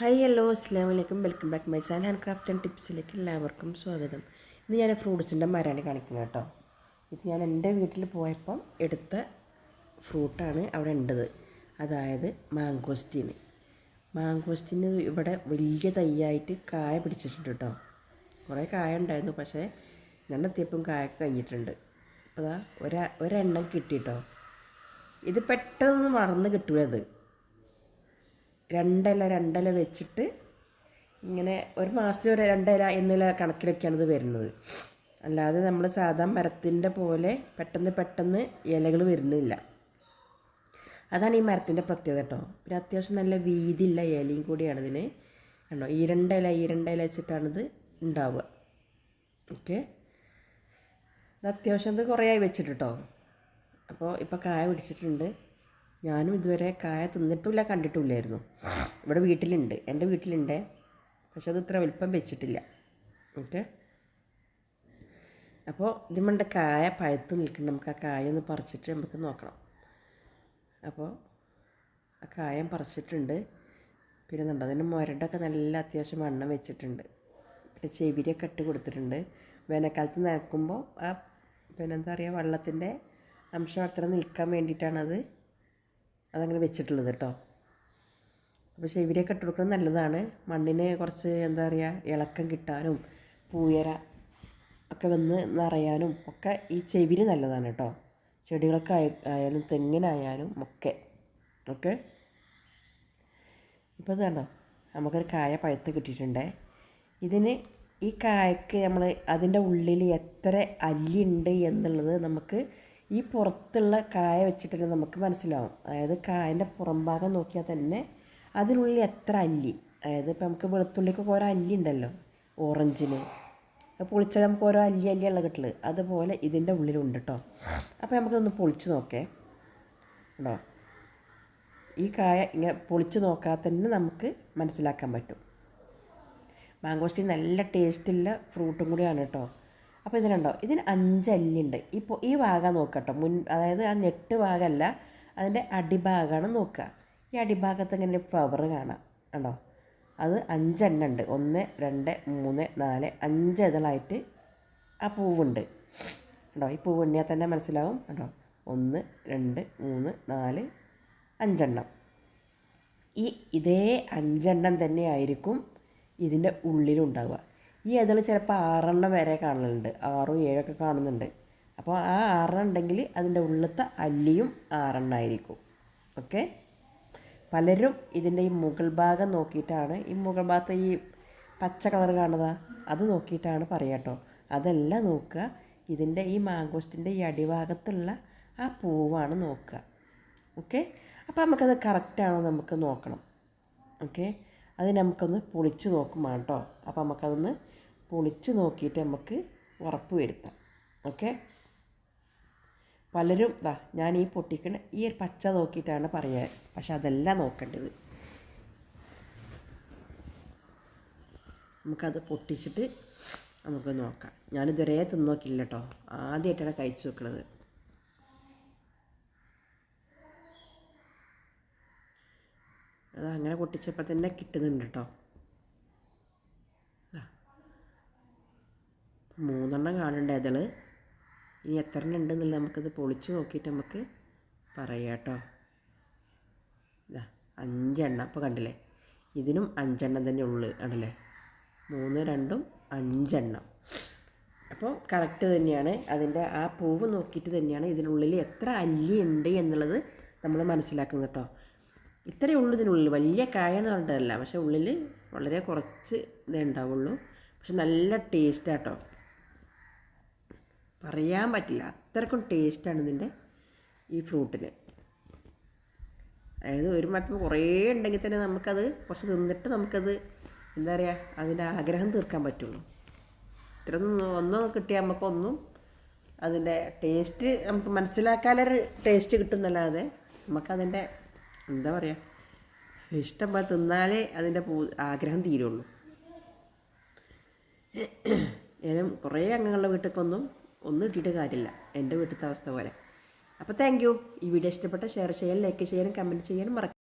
Hi hello അസ്സാം വലൈക്കും welcome back my channel hand craft and ടിപ്സിലേക്ക് എല്ലാവർക്കും സ്വാഗതം. ഇന്ന് ഞാൻ ഫ്രൂട്ട്സിന്റെ മരമാണ് കാണിക്കുന്നത് കേട്ടോ. ഇത് ഞാൻ എന്റെ വീട്ടിൽ പോയപ്പം എടുത്ത ഫ്രൂട്ടാണ് അവിടെ ഉണ്ടത്. അതായത് മാങ്കോസ്റ്റീൻ മാങ്കോസ്റ്റീന് ഇവിടെ വലിയ തൈയായിട്ട് കായ പിടിച്ചിട്ടുണ്ട് കേട്ടോ. കുറേ കായ ഉണ്ടായിരുന്നു പക്ഷേ ഞാൻ എത്തിയപ്പം കായ കഴിഞ്ഞിട്ടുണ്ട്. അപ്പോൾ അതാ കിട്ടി കേട്ടോ. ഇത് പെട്ടെന്ന് മറന്ന് കിട്ടൂല ഇത്. രണ്ടില രണ്ടില വെച്ചിട്ട് ഇങ്ങനെ ഒരു മാസം ഒരു രണ്ടില എന്നുള്ള കണക്കിലൊക്കെയാണ് ഇത് വരുന്നത്. അല്ലാതെ നമ്മൾ സാധാ മരത്തിന്റെ പോലെ പെട്ടെന്ന് പെട്ടെന്ന് ഇലകൾ വരുന്നില്ല. അതാണ് ഈ മരത്തിന്റെ പ്രത്യേകത കേട്ടോ. പിന്നെ അത്യാവശ്യം നല്ല വീതിയില്ല ഇലയും കൂടിയാണ് ഇതിന്. കണ്ടോ? ഈ രണ്ടില ഈ രണ്ടില വെച്ചിട്ടാണിത് ഉണ്ടാവുക. ഓക്കെ? ഇത് അത്യാവശ്യം ഇത് കുറേ ആയി വെച്ചിട്ട് കേട്ടോ. അപ്പോൾ ഇപ്പോൾ കായ പിടിച്ചിട്ടുണ്ട്. ഞാനും ഇതുവരെ കായ തിന്നിട്ടില്ല കണ്ടിട്ടില്ലായിരുന്നു. ഇവിടെ വീട്ടിലുണ്ട്. എന്റെ വീട്ടിലുണ്ട്. പക്ഷെ അത് ഇത്ര വലിപ്പം വെച്ചിട്ടില്ല. ഓക്കെ അപ്പോൾ ഇതിമ്മണ്ട കായ പഴുത്ത് നിൽക്കുന്നുണ്ട്. നമുക്ക് ആ കായ ഒന്ന് പറിച്ചിട്ട് നമുക്ക് നോക്കണം. അപ്പോൾ ആ കായം പറിച്ചിട്ടുണ്ട്. പിന്നെ ഉണ്ട് അതിന് മുരടൊക്കെ നല്ല അത്യാവശ്യം വണ്ണം വെച്ചിട്ടുണ്ട്. പിന്നെ ചെവിരിയൊക്കെ ഇട്ട് കൊടുത്തിട്ടുണ്ട്. വേനൽക്കാലത്ത് നനക്കുമ്പോൾ ആ പിന്നെന്താ പറയുക വെള്ളത്തിന്റെ അംശം അത്ര നിൽക്കാൻ വേണ്ടിയിട്ടാണത്. അതങ്ങനെ വെച്ചിട്ടുള്ളത് കേട്ടോ പക്ഷേ ഇവരെയൊക്കെ ഇട്ട് കൊടുക്കുന്നത് നല്ലതാണ്. മണ്ണിന് കുറച്ച് എന്താ പറയുക ഇളക്കം കിട്ടാനും പൂയര ഒക്കെ വന്ന് നിറയാനും ഒക്കെ ഈ ചെവിരി നല്ലതാണ് കേട്ടോ ചെടികളൊക്കെ ആയാലും തെങ്ങിനായാലും ഒക്കെ. ഓക്കെ? ഇപ്പോൾ ഇത് കണ്ടോ? നമുക്കൊരു കായ പഴുത്ത് കിട്ടിയിട്ടുണ്ടേ. ഇതിന് ഈ കായക്ക് നമ്മൾ അതിന്റെ ഉള്ളിൽ എത്ര അല്ലിയുണ്ട് എന്നുള്ളത് നമുക്ക് ഈ പുറത്തുള്ള കായ വെച്ചിട്ട് നമുക്ക് മനസ്സിലാവും. അതായത് കായന്റെ പുറം ഭാഗം നോക്കിയാൽ തന്നെ അതിനുള്ളിൽ എത്ര അല്ലി. അതായത് ഇപ്പം നമുക്ക് വെളുത്തുള്ളിക്കൊക്കെ ഓരോ അല്ലി ഉണ്ടല്ലോ. ഓറഞ്ചിന്. പൊളിച്ചാൽ നമുക്ക് ഓരോ അല്ലി അല്ലിയുള്ള കിട്ടുള്ളത് അതുപോലെ ഇതിന്റെ ഉള്ളിലുണ്ട് കേട്ടോ അപ്പോൾ നമുക്കൊന്ന് പൊളിച്ച് നോക്കേ. കേട്ടോ ഈ കായ ഇങ്ങനെ പൊളിച്ച് നോക്കാതെ തന്നെ നമുക്ക് മനസ്സിലാക്കാൻ പറ്റും. മാങ്കോസ്റ്റി നല്ല ടേസ്റ്റുള്ള ഫ്രൂട്ടും കൂടിയാണ് കേട്ടോ അപ്പോൾ ഇതിനുണ്ടോ ഇതിന് അഞ്ച് അല്ലുണ്ട്. ഇപ്പോൾ ഈ ഭാഗം നോക്കട്ടോ. മുൻ അതായത് ആ ഞെട്ട് ഭാഗമല്ല അതിന്റെ അടിഭാഗമാണ് നോക്കുക ഈ അടിഭാഗത്ത് ഇങ്ങനെ ഫ്ലവർ കാണാം. കണ്ടോ? അത് അഞ്ചെണ്ണം ഉണ്ട് ഒന്ന് രണ്ട് മൂന്ന് നാല് അഞ്ച് ഇതളായിട്ട് ആ പൂവുണ്ട്. കണ്ടോ? ഈ പൂവ് എണ്ണിയാൽ തന്നെ മനസ്സിലാവും. കണ്ടോ? ഒന്ന് രണ്ട് മൂന്ന് നാല് അഞ്ചെണ്ണം. ഈ ഇതേ അഞ്ചെണ്ണം തന്നെ ആയിരിക്കും ഇതിന്റെ ഉള്ളിലുണ്ടാവുക ഈ ഇതൾ ചിലപ്പോൾ ആറെണ്ണം വരെ കാണലുണ്ട്. ആറും ഏഴൊക്കെ കാണുന്നുണ്ട്. അപ്പോൾ ആ ആറെണ്ണം ഉണ്ടെങ്കിൽ അതിന്റെ ഉള്ളത്തെ അല്ലിയും ആറെണ്ണം ആയിരിക്കും. ഓക്കെ? പലരും ഇതിന്റെ ഈ മുകൾ ഭാഗം നോക്കിയിട്ടാണ് ഈ മുകൾ ഭാഗത്തെ ഈ പച്ച കളർ കാണുക അത് നോക്കിയിട്ടാണ് പറയുക കേട്ടോ അതല്ല നോക്കുക ഇതിന്റെ ഈ മാങ്കോസ്റ്റിന്റെ ഈ അടിഭാഗത്തുള്ള ആ പൂവാണ് നോക്കുക. ഓക്കെ? അപ്പോൾ നമുക്കത് കറക്റ്റാണോ നമുക്ക് നോക്കണം. ഓക്കെ? അത് നമുക്കൊന്ന് പൊളിച്ച് നോക്കും കേട്ടോ അപ്പോൾ നമുക്കതൊന്ന് പൊളിച്ച് നോക്കിയിട്ട് നമുക്ക് ഉറപ്പ് വരുത്താം. ഓക്കെ? പലരും ഇതാ ഞാൻ ഈ പൊട്ടിക്കണ ഈ ഒരു പച്ച നോക്കിയിട്ടാണ് പറയുക. പക്ഷെ അതല്ല നോക്കേണ്ടത്. നമുക്കത് പൊട്ടിച്ചിട്ട് നമുക്ക് നോക്കാം. ഞാനിതുവരെ തിന്നോക്കില്ല കേട്ടോ ആദ്യമായിട്ടാണ് കഴിച്ചു വെക്കുന്നത് അത് അങ്ങനെ പൊട്ടിച്ചപ്പോൾ തന്നെ കിട്ടുന്നുണ്ട് കേട്ടോ മൂന്നെണ്ണം കാണണ്ട അതിൽ ഇനി എത്ര എണ്ണം ഉണ്ടെന്നില്ല നമുക്കത് പൊളിച്ച് നോക്കിയിട്ട് നമുക്ക് പറയാം കേട്ടോ ഇതാ അഞ്ചെണ്ണം. അപ്പോൾ കണ്ടില്ലേ? ഇതിനും അഞ്ചെണ്ണം തന്നെ ഉള്ളു. കണ്ടില്ലേ? മൂന്ന് രണ്ടും അഞ്ചെണ്ണം. അപ്പോൾ കറക്റ്റ് തന്നെയാണ്. അതിന്റെ ആ പൂവ് നോക്കിയിട്ട് തന്നെയാണ് ഇതിനുള്ളിൽ എത്ര അല്ലി ഉണ്ട് എന്നുള്ളത് നമ്മൾ മനസ്സിലാക്കുന്നത് കേട്ടോ ഇത്രയേ ഉള്ളൂ ഇതിനുള്ളിൽ. വലിയ കായെന്ന് പറഞ്ഞിട്ടല്ല. പക്ഷേ ഉള്ളിൽ വളരെ കുറച്ച് ഇതേ ഉണ്ടാവുള്ളൂ. പക്ഷെ നല്ല ടേസ്റ്റാട്ടോ പറയാൻ പറ്റില്ല. അത്രക്കും ടേസ്റ്റാണ് ഇതിന്റെ ഈ ഫ്രൂട്ടിന്. അതായത് ഒരു മരത്തിൽ കുറേ ഉണ്ടെങ്കിൽ തന്നെ നമുക്കത് കുറച്ച് തിന്നിട്ട് നമുക്കത് എന്താ പറയുക അതിന്റെ ആഗ്രഹം തീർക്കാൻ പറ്റുള്ളൂ. ഇത്രയൊന്നും ഒന്നും കിട്ടിയാൽ നമുക്കൊന്നും അതിന്റെ ടേസ്റ്റ് നമുക്ക് മനസ്സിലാക്കാനൊരു ടേസ്റ്റ് കിട്ടുന്നല്ലാതെ നമുക്കതിന്റെ എന്താ പറയുക ഇഷ്ടം പോലെ തിന്നാലേ അതിന്റെ പൂ ആഗ്രഹം തീരുള്ളൂ. ഞാനും കുറേ അംഗങ്ങളുടെ വീട്ടിലേക്കൊന്നും ഒന്നും ഇട്ടിട്ട് കാര്യമില്ല. എന്റെ വീട്ടിലത്തെ അവസ്ഥ പോലെ. അപ്പോൾ താങ്ക് യു ഈ വീഡിയോ ഇഷ്ടപ്പെട്ട ഷെയർ ചെയ്യാൻ ലൈക്ക് ചെയ്യാനും കമന്റ് ചെയ്യാനും മറക്കും